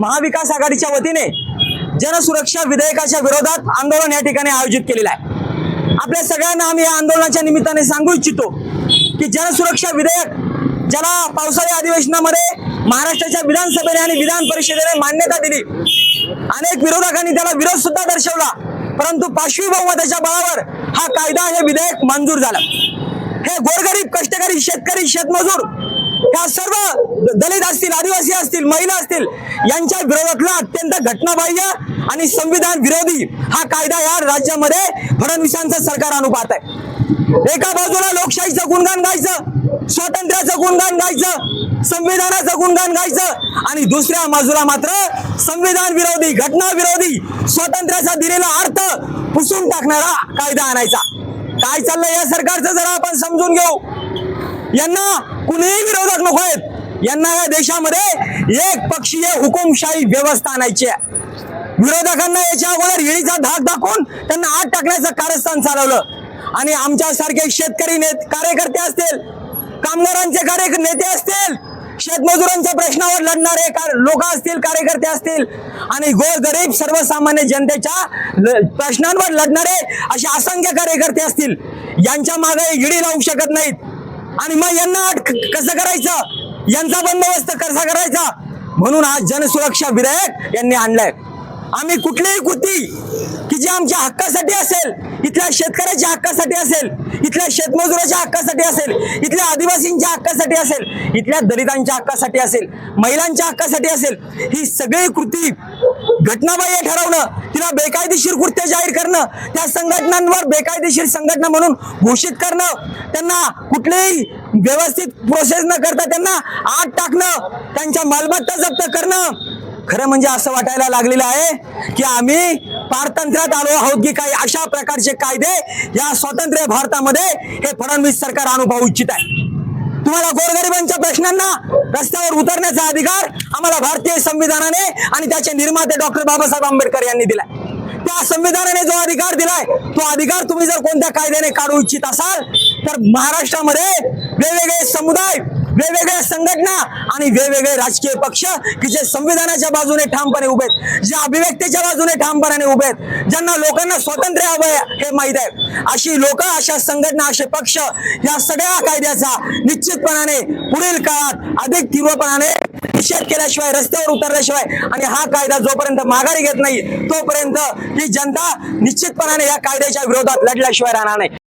महाविकास आघाडीच्या वतीने जनसुरक्षा विधेयकाच्या विरोधात आंदोलन या ठिकाणी आयोजित केलेलं आहे. आपल्या सगळ्यांना आम्ही या आंदोलनाच्या निमित्ताने सांगू इच्छितो की जनसुरक्षा विधेयक ज्याला पावसाळी अधिवेशनामध्ये महाराष्ट्राच्या विधानसभेने आणि विधान परिषदेने मान्यता दिली. अनेक विरोधकांनी त्याला विरोध सुद्धा दर्शवला परंतु पाचवी बहुमताच्या बळावर हा कायदा हे विधेयक मंजूर झालं. हे गोरगरीब कष्टकरी शेतकरी शेतमजूर या सर्व दलित असतील आदिवासी असतील महिला असतील यांच्या विरोधातला अत्यंत घटनाबाह्य आणि संविधान विरोधी हा कायदा या राज्यामध्ये फडणवीसांचं सरकार अनुपात आहे. एका बाजूला लोकशाहीचं गुणगान गायचं स्वातंत्र्याचं गुणगान गायचं संविधानाचं गुणगान गायचं आणि दुसऱ्या बाजूला मात्र संविधान विरोधी घटना विरोधी स्वातंत्र्याचा दिलेला अर्थ पुसून टाकणारा कायदा आणायचा. काय चाललंय या सरकारचं जरा आपण समजून घेऊ. यांना कुणीही विरोधक नको आहेत. यांना या देशामध्ये एक पक्षीय हुकुमशाही व्यवस्था आणायची आहे. विरोधकांना याच्या अगोदर हिळीचा धाक दाखवून त्यांना आत टाकण्याचं कारस्थान चालवलं. आणि आमच्यासारखे शेतकरी नेत कार्यकर्ते असतील कामगारांचे कार्य नेते असतील शेतमजुरांच्या प्रश्नावर लढणारे लोक असतील कार्यकर्ते असतील आणि गोर गरीब सर्वसामान्य जनतेच्या प्रश्नांवर लढणारे असे असंख्य कार्यकर्ते असतील यांच्या मागे इडी लावू शकत नाहीत. आणि मग यांना अटक क- कसं करायचं? यांचा बंदोबस्त कसा करायचा? म्हणून आज जनसुरक्षा विधेयक यांनी आणलंय. आम्ही कुठलीही कृती की जी आमच्या हक्कासाठी असेल इथल्या शेतकऱ्याच्या हक्कासाठी असेल इथल्या शेतमजुराच्या हक्कासाठी असेल इथल्या आदिवासींच्या हक्कासाठी असेल इथल्या दलितांच्या हक्कासाठी असेल महिलांच्या हक्कासाठी असेल ही सगळी कृती घटनाबाह्य ठरवणं तिला बेकायदेशीर कृत्य जाहीर करणं त्या संघटनांवर बेकायदेशीर संघटना म्हणून घोषित करणं त्यांना कुठलेही व्यवस्थित प्रोसेस न करता त्यांना आत टाकणं त्यांच्या मालमत्ता जप्त करणं खरं म्हणजे असं वाटायला लागलेलं आहे की आम्ही पारतंत्र्यात आलो आहोत की काही अशा प्रकारचे कायदे या स्वातंत्र्य भारतामध्ये हे फडणवीस सरकार अनुभवू इच्छित आहे. तुम्हाला गोरगरिबांच्या प्रश्नांना रस्त्यावर उतरण्याचा अधिकार आम्हाला भारतीय संविधानाने आणि त्याचे निर्माते डॉक्टर बाबासाहेब आंबेडकर यांनी दिलाय. त्या संविधानाने जो अधिकार दिलाय तो अधिकार तुम्ही जर कोणत्या कायद्याने काढू इच्छित असाल तर महाराष्ट्रामध्ये वेगवेगळे समुदाय वेगवेगळ्या संघटना आणि वेगवेगळे राजकीय पक्ष की जे संविधानाच्या बाजूने ठामपणे उभे आहेत जे अभिव्यक्तीच्या बाजूने ठामपणाने उभे आहेत ज्यांना लोकांना स्वातंत्र्य हवं आहे हे माहीत आहे. अशी लोक अशा संघटना असे पक्ष या सगळ्या कायद्याचा निश्चितपणाने पुढील काळात अधिक तीव्रपणाने निषेध केल्याशिवाय रस्त्यावर उतरल्याशिवाय आणि हा कायदा जोपर्यंत माघारी घेत नाही तोपर्यंत ही जनता निश्चितपणाने या कायद्याच्या विरोधात लढल्याशिवाय राहणार नाही.